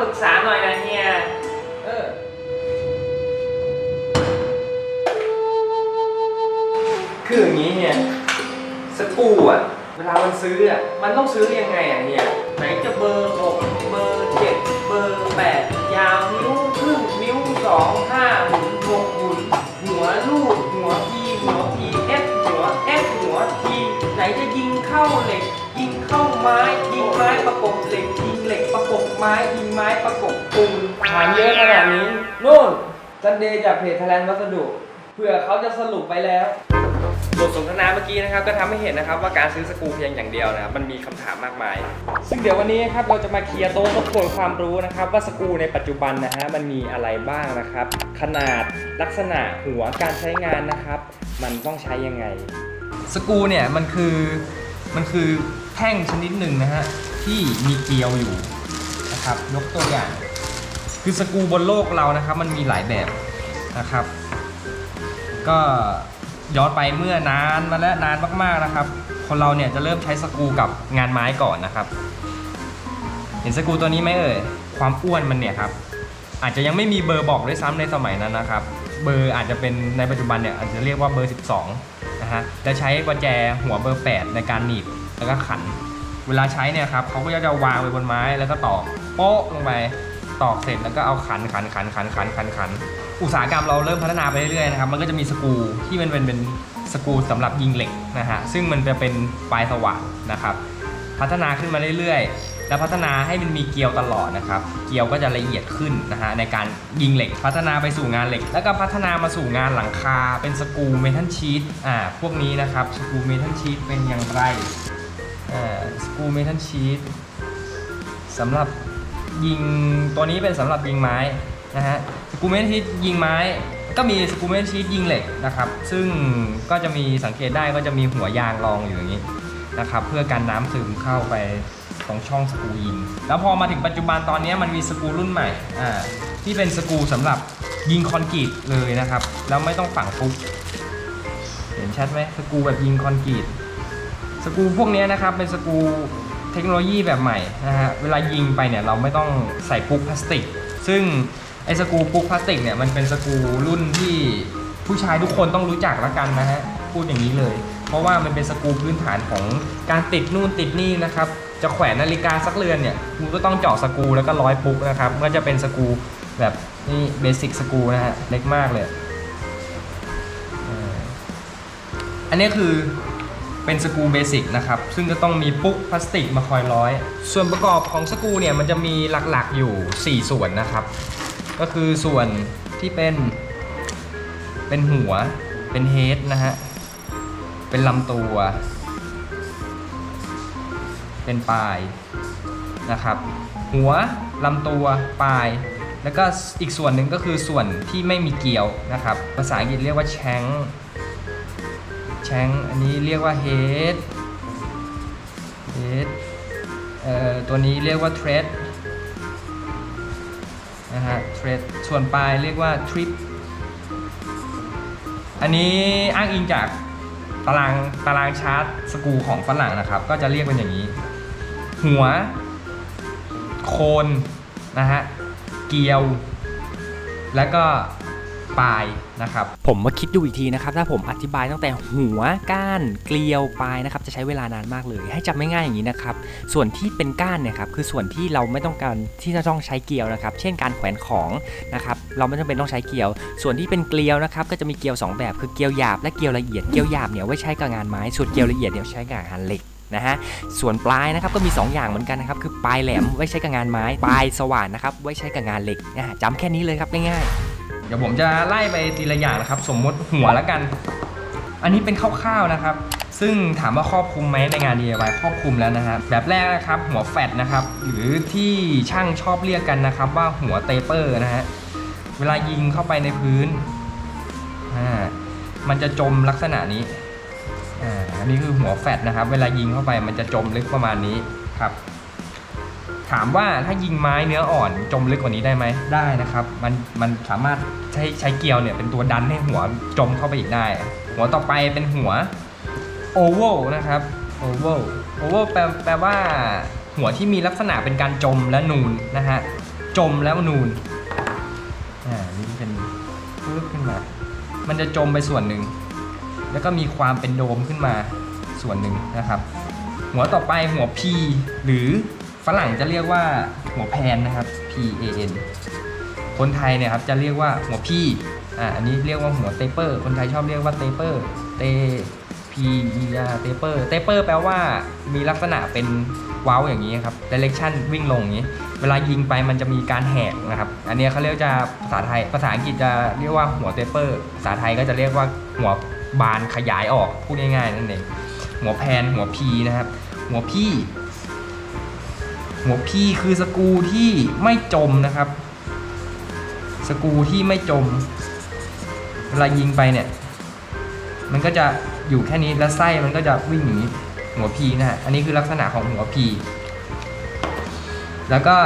ปรึกษาหน่อยนะเฮีย เออ คืออย่างนี้เนี่ยสกรูอะ เวลามันซื้ออะ มันต้องซื้อยังไงอะเนี่ยไหนจะเบอร์หกเบอร์เจ็ดเบอร์แปดยาวนิ้วครึ่งนิ้วสองห้าหมุนหกหมุนหัวลูกหัวพีหัวพีเอฟหัวเอฟหัวทีไหนจะยิงเข้าเหล็ก ยิงเข้าไม้ยิงไม้ ไม้ยิงไม้ประกบปูนถามเยอะขนาดนี้นู่นจันเดย์จากเพจไทยแลนด์วัสดุเผื่อเขาจะสรุปไปแล้วบทสนทนาเมื่อกี้นะครับก็ทำให้เห็นนะครับว่าการซื้อสกูเพียงอย่างเดียวนะครับมันมีคำถามมากมาย ซึ่งเดี๋ยววันนี้ครับเราจะมาเคลียร์โต๊ะทบทวนความรู้นะครับ ว่าสกูในปัจจุบันนะฮะมันมีอะไรบ้างนะครับ ขนาดลักษณะหัวการใช้งานนะครับ มันต้องใช้ยังไง สกูเนี่ยมันคือมันคือแท่งชนิดหนึ่งนะฮะที่มีเกลียวอยู่ นะครับยกตัวอย่าง คือสกูบนโลกเรานะครับ มันมีหลายแบบนะครับ ก็ย้อนไปเมื่อนานมาแล้วนานมากๆนะครับ คนเราเนี่ยจะเริ่มใช้สกูกับงานไม้ก่อนนะครับ เห็นสกูตัวนี้ไหมเอ่ยความอ้วนมันเนี่ยครับอาจจะยังไม่มีเบอร์บอกด้วยซ้ำในสมัยนั้นนะครับ เบอร์อาจจะเป็นในปัจจุบันเนี่ยอาจจะเรียกว่าเบอร์ 12นะฮะจะใช้กุญแจหัวเบอร์ 8 ในการหนีบแล้วก็ขัน เวลาใช้เนี่ยครับเขาก็จะวางไว้บนไม้แล้วก็ตอกโป๊ะลงไปตอกเสร็จแล้วก็เอาขันขันขันขันขันขันขันอุตสาหกรรมเราเริ่มพัฒนาไปเรื่อยๆนะครับมันก็จะมีสกูที่มันเป็นเป็นสกูสำหรับยิงเหล็กนะฮะซึ่งมันจะเป็นปลายสว่านนะครับ พัฒนาขึ้นมาเรื่อยๆ แล้วพัฒนาให้มันมีเกลียวตลอดนะครับ เกลียวก็จะละเอียดขึ้นนะฮะในการยิงเหล็ก พัฒนาไปสู่งานเหล็ก แล้วก็พัฒนามาสู่งานหลังคาเป็นสกูเมทัลชีตอ่าพวกนี้นะครับสกูเมทัลชีตเป็นอย่างไร สกูเมทัลชีตสำหรับยิงตัวนี้เป็นสำหรับยิงไม้นะฮะสกูเมทัลชีตยิงไม้ ก็มีสกูเมทัลชีตยิงเหล็กนะครับ ซึ่งก็จะมีสังเกตได้ก็จะมีหัวยางรองอยู่อย่างนี้นะครับเพื่อการน้ำซึมเข้าไปตรงช่องสกูยิง แล้วพอมาถึงปัจจุบันตอนนี้มันมีสกูรุ่นใหม่อ่าที่เป็นสกูสำหรับยิงคอนกรีตเลยนะครับ แล้วไม่ต้องฝังปุ๊บเห็นชัดไหมสกูแบบยิงคอนกรีต สกูพวกนี้นะครับเป็นสกูเทคโนโลยีแบบใหม่นะฮะเวลายิงไปเนี่ยเราไม่ต้องใส่ปุ๊กพลาสติก ซึ่งไอ้สกูปุ๊กพลาสติกเนี่ยมันเป็นสกูรุ่นที่ผู้ชายทุกคนต้องรู้จักละกันนะฮะพูดอย่างนี้เลย เพราะว่ามันเป็นสกูพื้นฐานของการติดนู่นติดนี่นะครับจะแขวนนาฬิกาสักเรือนเนี่ยคุณก็ต้องเจาะสกูแล้วก็ร้อยปุ๊กนะครับก็จะเป็นสกูแบบนี่เบสิกสกูนะฮะเล็กมากเลยอออันนี้คือ เป็นสกูเบสิกนะครับ ซึ่งจะต้องมีปุ๊กพลาสติกมาคอยร้อย ส่วนประกอบของสกูเนี่ยมันจะมีหลักๆอยู่ 4 ส่วนนะครับ ก็คือส่วนที่เป็น เป็นหัว เป็นเฮดนะฮะ เป็นลำตัว เป็นปลายนะครับ หัวลำตัวปลาย แล้วก็อีกส่วนหนึ่งก็คือส่วนที่ไม่มีเกลียวนะครับ ภาษาอังกฤษเรียกว่าแชง แชงอันนี้เรียกว่า head head เอ่อตัวนี้เรียกว่า thread นะฮะ thread ส่วนปลายเรียกว่า trip อันนี้อ้างอิงจากตารางตารางชาร์ตสกูของฝรั่งนะครับ ก็จะเรียกเป็นอย่างนี้ หัว โคน นะฮะ เกลียว แล้วก็ ปลายนะครับ ผมมาคิดดูอีกทีนะครับ ถ้าผมอธิบายตั้งแต่หัวก้านเกลียวปลายนะครับ จะใช้เวลานานมากเลย ให้จำไม่ง่ายอย่างนี้นะครับ ส่วนที่เป็นก้านเนี่ยครับคือส่วนที่เราไม่ต้องการที่จะต้องใช้เกลียวนะครับ เช่นการแขวนของนะครับ เราไม่จำเป็นต้องใช้เกลียว ส่วนที่เป็นเกลียวนะครับ ก็จะมีเกลียวสองแบบคือเกลียวหยาบและเกลียวละเอียด เกลียวหยาบเนี่ยไว้ใช้กับงานไม้ ส่วนเกลียวละเอียดเนี่ยใช้กับงานเหล็กนะฮะส่วนปลายนะครับก็มี 2 อย่างเหมือนกันนะครับคือปลายแหลมไว้ใช้กับงานไม้ ปลายสว่านนะครับไว้ใช้กับงานเหล็กนะฮะจำแค่นี้เลยครับง่ายๆ เดี๋ยวผมจะไล่ไปทีละอย่างนะครับ สมมติหัวแล้วกัน อันนี้เป็นคร่าวๆนะครับ ซึ่งถามว่าครอบคลุมไหมในงาน DIY ครอบคลุมแล้วนะฮะแบบแรกนะครับหัวแฟดนะครับ หรือที่ช่างชอบเรียกกันนะครับ ว่าหัวเตเปอร์นะฮะเวลายิงเข้าไปในพื้นอ่ามันจะจมลักษณะนี้อ่าอันนี้คือหัวแฟดนะครับ เวลายิงเข้าไปมันจะจมลึกประมาณนี้ครับ ถามว่าถ้ายิงไม้เนื้ออ่อนจมลึกกว่านี้ได้ไหมได้นะครับ มันมันสามารถใช้ใช้เกลียวเนี่ยเป็นตัวดันให้หัวจมเข้าไปอีกได้ หัวต่อไปเป็นหัวโอเวลนะครับโอเวลโอเวลแปลแปลว่า หัวที่มีลักษณะเป็นการจมและนูนนะฮะจมแล้วนูนอ่านี่เป็นปึ๊บขึ้นมามันจะจมไปส่วนหนึ่ง แล้วก็มีความเป็นโดมขึ้นมาส่วนหนึ่งนะครับ หัวต่อไปหัว P หรือ ฝรั่งจะเรียกว่าหัวแพนนะครับ P A N คนไทยเนี่ยครับจะเรียกว่าหัวพี่อ่าอันนี้เรียกว่าหัวเตเปอร์ คนไทยชอบเรียกว่าเตเปอร์เต P E R เตเปอร์เตเปอร์แปลว่ามีลักษณะเป็นว้าอย่างนี้ครับ direction วิ่งลงอย่างนี้ เวลายิงไปมันจะมีการแหกนะครับ อันนี้เขาเรียกจะภาษาไทย ภาษาอังกฤษจะเรียกว่าหัวเตเปอร์ ภาษาไทยก็จะเรียกว่าหัวบานขยายออก พูดง่ายๆนั่นเอง หัวแพนหัวพีนะครับ หัวพี่ หัวพี่คือสกูที่ไม่จมนะครับ สกูที่ไม่จม เวลายิงไปเนี่ย มันก็จะอยู่แค่นี้แล้วไส้มันก็จะวิ่งอย่างนี้หัวพีนะฮะ อันนี้คือลักษณะของหัวพีแล้วก็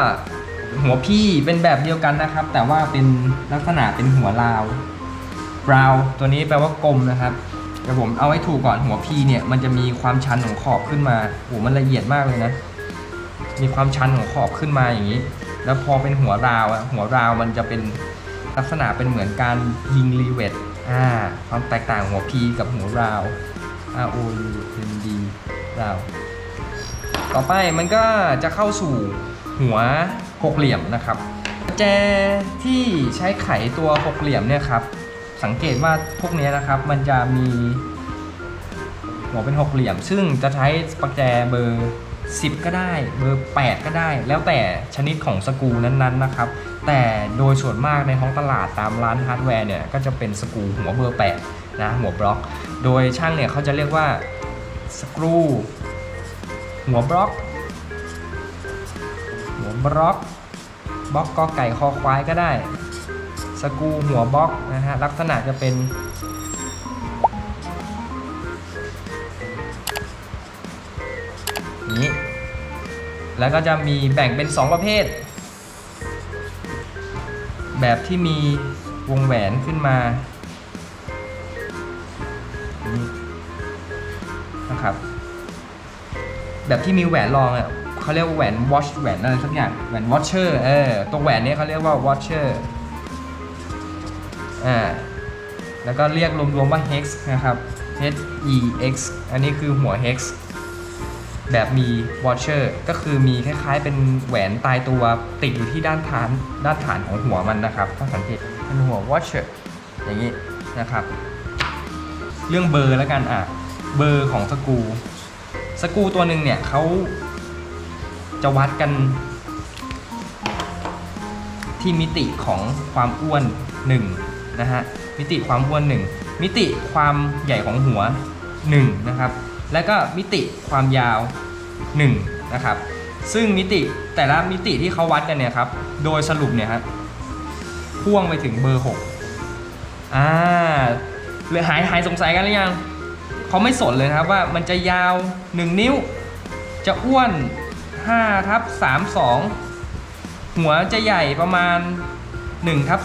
หัวพี่เป็นแบบเดียวกันนะครับ แต่ว่าเป็นลักษณะเป็นหัวราวราวตัวนี้แปลว่ากลมนะครับเดี๋ยวผมเอาให้ถูกก่อนหัวพีเนี่ยมันจะมีความชันของขอบขึ้นมาโหมันละเอียดมากเลยนะ มีความชันของขอบขึ้นมาอย่างนี้ แล้วพอเป็นหัวราวอะหัวราวมันจะเป็นลักษณะเป็นเหมือนการยิงรีเวทอ่าความแตกต่างหัวพีกับหัวราว R O U N D ราวต่อไปมันก็จะเข้าสู่หัวหกเหลี่ยมนะครับกุญแจที่ใช้ไขตัวหกเหลี่ยมเนี่ยครับสังเกตว่าพวกนี้นะครับมันจะมีหัวเป็นหกเหลี่ยม ซึ่งจะใช้ประแจเบอร์ 10 ก็ได้ เบอร์ 8 ก็ได้ แล้วแต่ชนิดของสกรูนั้นๆนะครับ แต่โดยส่วนมากในท้องตลาดตามร้านฮาร์ดแวร์เนี่ย ก็จะเป็นสกรูหัวเบอร์ 8 นะ หัวบล็อก โดยช่างเนี่ยเขาจะเรียกว่าสกรูหัวบล็อก หัวบล็อกบล็อกกอไก่คอควายก็ได้ สกรูหัวบล็อกนะฮะลักษณะจะเป็น แล้วก็จะมีแบ่งเป็น 2 ประเภท แบบที่มีวงแหวนขึ้นมานะครับ แบบที่มีแหวนรองอะเขาเรียกว่าแหวน watch แหวนอะไรสักอย่างแหวน watcher เออตัวแหวนนี้เขาเรียกว่า watcher อ่าแล้วก็เรียกรวมๆว่า hex นะครับ h e x อันนี้คือหัว hex แบบมี watcher ก็คือมีคล้ายๆ เป็นแหวนตายตัวติดอยู่ที่ด้านฐานด้านฐานของหัวมันนะครับ ถ้าสังเกตเป็นหัว watcher อย่างนี้นะครับ เรื่องเบอร์แล้วกันอะเบอร์ของสกูสกูตัวหนึ่งเนี่ยเขาจะวัดกัน ที่มิติของความอ้วน1นะฮะมิติความอ้วน 1 มิติความใหญ่ของหัว1นะครับ แล้วก็มิติความยาว1นะครับ ซึ่งมิติแต่ละมิติที่เขาวัดกันเนี่ยครับ โดยสรุปเนี่ยฮะพ่วงไปถึงเบอร์6อ่าเหลือหายหายสงสัยกันหรือยังเขาไม่สนเลยครับว่ามันจะยาว 1 นิ้ว จะอ้วน5ทับ32 หัวจะใหญ่ประมาณ1ทับ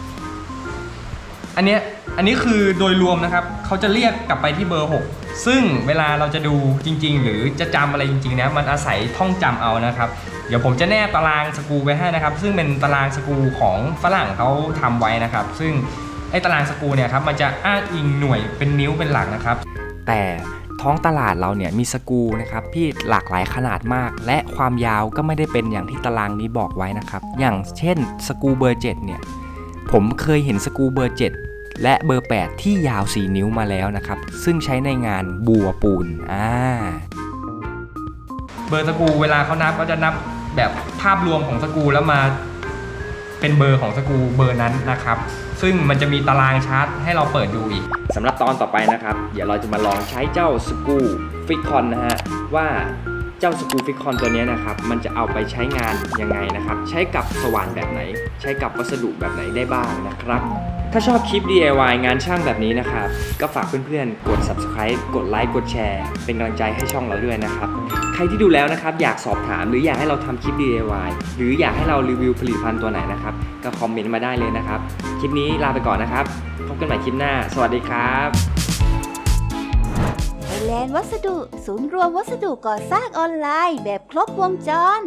4อันเนี้ยอันนี้คือโดยรวมนะครับ เขาจะเรียกกลับไปที่เบอร์ 6 ซึ่งเวลาเราจะดูจริง ๆ หรือจะจำอะไรจริงๆนะมันอาศัยท่องจำเอานะครับ เดี๋ยวผมจะแนบตารางสกูไว้ให้นะครับ ซึ่งเป็นตารางสกูของฝรั่งเขาทำไว้นะครับ ซึ่งไอ้ตารางสกูเนี่ยครับมันจะอ้างอิงหน่วยเป็นนิ้วเป็นหลักนะครับ แต่ท้องตลาดเราเนี่ยมีสกูนะครับที่หลากหลายขนาดมาก และความยาวก็ไม่ได้เป็นอย่างที่ตารางนี้บอกไว้นะครับ อย่างเช่นสกูเบอร์7เนี่ยผมเคยเห็นสกูเบอร์7 และเบอร์ 8 ที่ยาว 4 นิ้วมาแล้วนะครับ ซึ่งใช้ในงานบัวปูนอ่าเบอร์สกรูเวลาเขานับก็จะนับแบบภาพรวมของสกรูแล้วมาเป็นเบอร์ของสกรูเบอร์นั้นนะครับ ซึ่งมันจะมีตารางชาร์ตให้เราเปิดดูอีกสำหรับตอนต่อไปนะครับ เดี๋ยวเราจะมาลองใช้เจ้าสกรูฟิกคอนนะฮะว่าเจ้าสกรูฟิกคอนตัวเนี้ยนะครับ มันจะเอาไปใช้งานยังไงนะครับ ใช้กับสว่านแบบไหน ใช้กับวัสดุแบบไหนได้บ้างนะครับ ถ้าชอบคลิป DIY งานช่างแบบนี้นะครับ ก็ฝากเพื่อนๆ กด subscribe กดไลค์กดแชร์ เป็นกำลังใจให้ช่องเราด้วยนะครับ ใครที่ดูแล้วนะครับ อยากสอบถามหรืออยากให้เราทำคลิป DIY หรืออยากให้เรารีวิวผลิตภัณฑ์ตัวไหนนะครับ ก็คอมเมนต์มาได้เลยนะครับ คลิปนี้ลาไปก่อนนะครับ พบกันใหม่คลิปหน้า สวัสดีครับไทยแลนด์วัสดุ ศูนย์รวมวัสดุก่อสร้างออนไลน์แบบครบวงจร